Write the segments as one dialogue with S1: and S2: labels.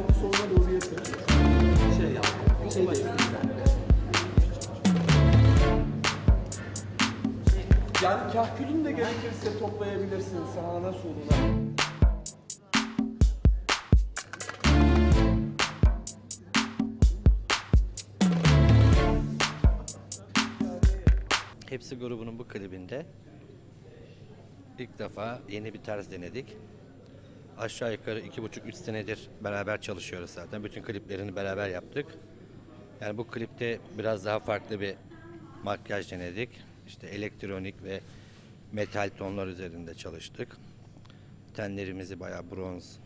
S1: kendi soluna doğru yatır. Şey yap. Şey değil. Yani kahkülün de gerekirse toplayabilirsin sağına soluna.
S2: Hepsi grubunun bu klibinde ilk defa yeni bir tarz denedik. Aşağı yukarı iki buçuk üç senedir beraber çalışıyoruz zaten. Bütün kliplerini beraber yaptık. Yani bu klipte biraz daha farklı bir makyaj denedik. İşte elektronik ve metal tonlar üzerinde çalıştık. Tenlerimizi bayağı bronz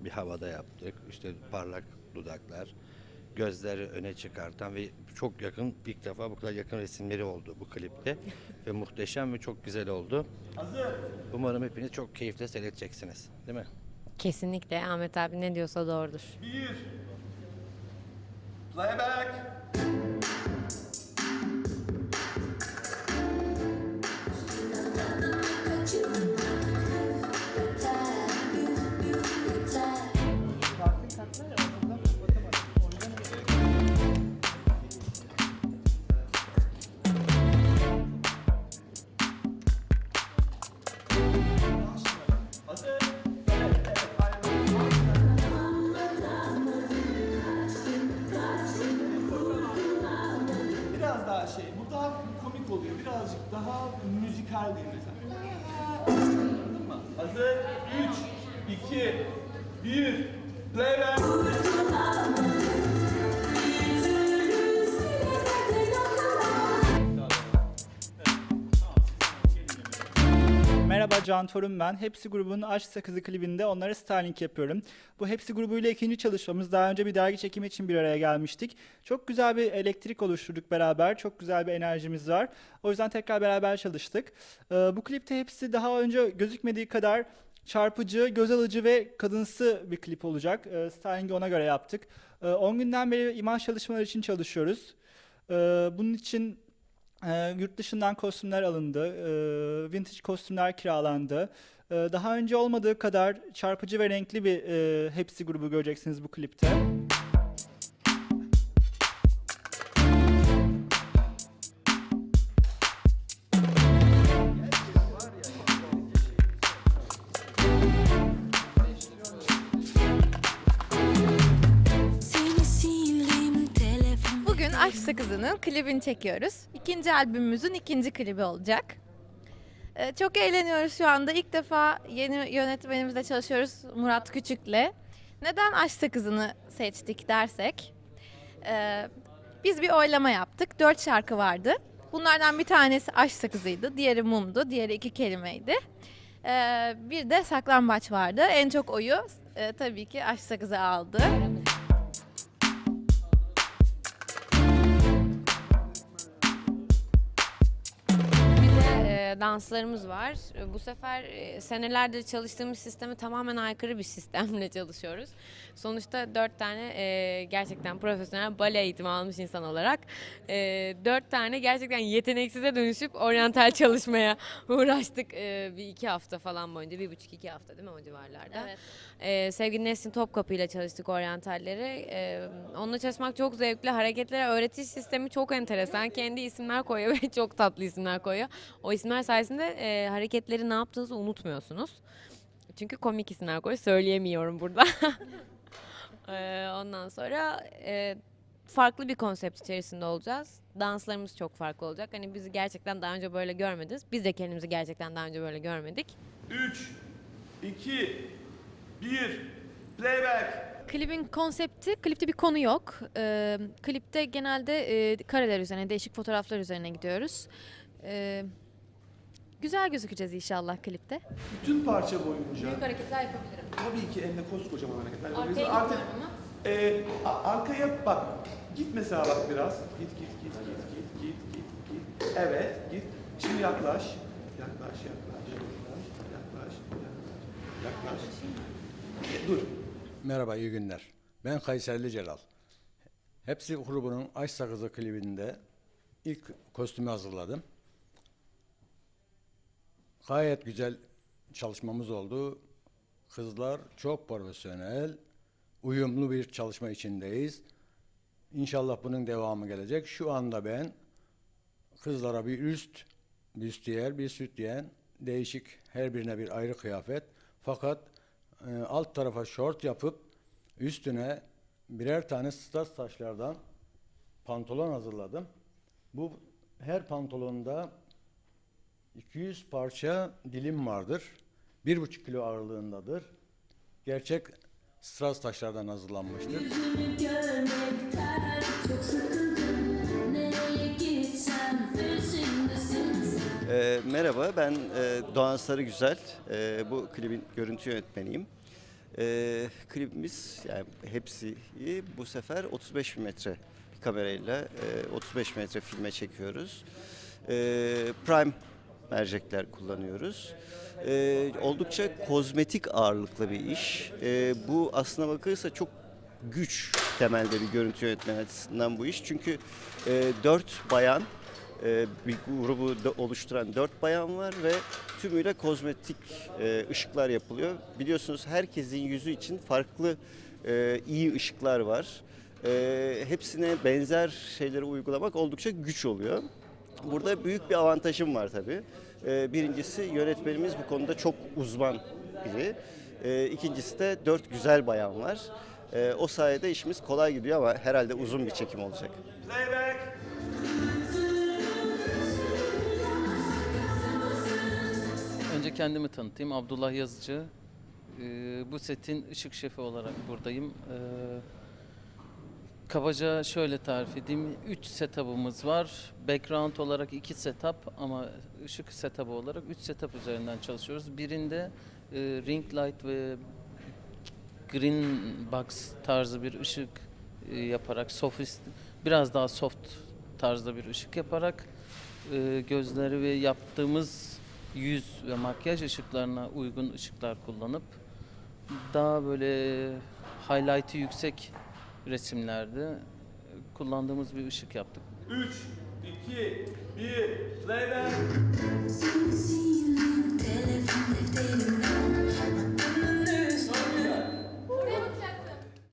S2: bir havada yaptık. İşte parlak dudaklar, gözleri öne çıkartan ve çok yakın ilk defa bu kadar yakın resimleri oldu bu klipte ve muhteşem ve çok güzel oldu. Umarım hepiniz çok keyifle seyredeceksiniz. Değil mi?
S3: Kesinlikle Ahmet abi ne diyorsa doğrudur.
S1: Bir. Playback. Birazcık daha müzikal değil mesela. Hazır. 3, 2, 1. Playback.
S4: Merhaba Can Torun ben. Hepsi grubunun Aşk Sakızı klibinde onlara styling yapıyorum. Bu Hepsi grubuyla ikinci çalışmamız. Daha önce bir dergi çekimi için bir araya gelmiştik. Çok güzel bir elektrik oluşturduk beraber. Çok güzel bir enerjimiz var. O yüzden tekrar beraber çalıştık. Ee, bu klipte hepsi daha önce gözükmediği kadar çarpıcı, göz alıcı ve kadınsı bir klip olacak. Ee, styling'i ona göre yaptık. Ee, 10 günden beri imaj çalışmaları için çalışıyoruz. Bunun için ee, yurt dışından kostümler alındı, ee, vintage kostümler kiralandı. Ee, daha önce olmadığı kadar çarpıcı ve renkli bir e, hepsi grubu göreceksiniz bu klipte.
S5: Telefon
S3: Bugün Aşk Sakızı'nın klibini çekiyoruz. İkinci albümümüzün ikinci klibi olacak. Ee, çok eğleniyoruz şu anda. İlk defa yeni yönetmenimizle çalışıyoruz Murat Küçük'le. Neden Aşk Sakızı'nı seçtik dersek, e, biz bir oylama yaptık. Dört şarkı vardı. Bunlardan bir tanesi Aşk Sakızı'ydı, diğeri Mum'du, diğeri iki kelimeydi. Ee, bir de Saklambaç vardı. En çok oyu e, tabii ki Aşk Sakızı aldı. Danslarımız var. E, Bu sefer e, senelerdir çalıştığımız sisteme tamamen aykırı bir sistemle çalışıyoruz. Sonuçta dört tane e, gerçekten profesyonel bale eğitimi almış insan olarak e, dört tane gerçekten yeteneksize dönüşüp oryantal çalışmaya uğraştık bir iki hafta falan boyunca. Bir buçuk iki hafta değil mi o civarlarda?
S6: Evet.
S3: Sevgili Nesin Topkapı ile çalıştık oryantalleri. Onunla çalışmak çok zevkli. Hareketlere öğretiş sistemi çok enteresan. Kendi isimler koyuyor ve çok tatlı isimler koyuyor. O isimler sayesinde e, hareketleri ne yaptığınızı unutmuyorsunuz. Çünkü komik isimler koyuyor. Söyleyemiyorum burada. E, ondan sonra e, farklı bir konsept içerisinde olacağız. Danslarımız çok farklı olacak. Hani bizi gerçekten daha önce böyle görmediniz. Biz de kendimizi gerçekten daha önce böyle görmedik.
S1: 3, 2, 1. Playback.
S6: Klibin konsepti, klipte bir konu yok. Ee, klipte genelde e, kareler üzerine, değişik fotoğraflar üzerine gidiyoruz. Ee, güzel gözükeceğiz inşallah klipte.
S1: Bütün parça boyunca
S6: hareketler yapabilirim.
S1: tabii ki elimde koskocaman hareketler.
S6: Arkaya
S1: Mesela artık
S6: gitmiyorum
S1: e, a- arkaya bak. Git mesela bak biraz. Git git git git git git git git. Evet git. Şimdi yaklaş. Yaklaş yaklaş yaklaş yaklaş yaklaş. Yaklaş. E, Dur.
S7: Merhaba, iyi günler. Ben Kayserili Celal. Hepsi grubunun Aşk Sakızı klibinde ilk kostümü hazırladım. Gayet güzel çalışmamız oldu. Kızlar çok profesyonel, uyumlu bir çalışma içindeyiz. İnşallah bunun devamı gelecek. Şu anda ben kızlara bir üst büstiyer, bir sütyen, değişik her birine bir ayrı kıyafet. Fakat e, alt tarafa şort yapıp üstüne birer tane stas taşlardan pantolon hazırladım. Bu her pantolonda 200 parça dilim vardır. 1,5 kilo ağırlığındadır. Gerçek stras taşlardan hazırlanmıştır.
S8: Ee, merhaba, ben e, Doğan Sarıgüzel. Ee, bu klibin görüntü yönetmeniyim. Ee, klibimiz, yani hepsi bu sefer 35 metre bir kamerayla e, 35 metre filme çekiyoruz. Ee, Prime mercekler kullanıyoruz. Ee, oldukça kozmetik ağırlıklı bir iş. Ee, bu aslına bakılırsa çok güç temelde bir görüntü yönetmen açısından bu iş. Çünkü e, dört bayan e, bir grubu da oluşturan dört bayan var ve tümüyle kozmetik e, ışıklar yapılıyor. Biliyorsunuz herkesin yüzü için farklı e, iyi ışıklar var. E, hepsine benzer şeyleri uygulamak oldukça güç oluyor. Burada büyük bir avantajım var tabii. E, birincisi yönetmenimiz bu konuda çok uzman biri. E, ikincisi de dört güzel bayan var. E, o sayede işimiz kolay gidiyor ama herhalde uzun bir çekim olacak.
S9: Önce kendimi tanıtayım. Abdullah Yazıcı. Ee, bu setin ışık şefi olarak buradayım. Ee, kabaca şöyle tarif edeyim. 3 setup'ımız var. Background olarak 2 setup ama ışık setup'ı olarak 3 setup üzerinden çalışıyoruz. Birinde e, ring light ve green box tarzı bir ışık e, yaparak sophist biraz daha soft tarzda bir ışık yaparak e, gözleri ve yaptığımız yüz ve makyaj ışıklarına uygun ışıklar kullanıp daha böyle highlight'ı yüksek resimlerde kullandığımız bir ışık yaptık.
S1: 3, 2, 1, playback.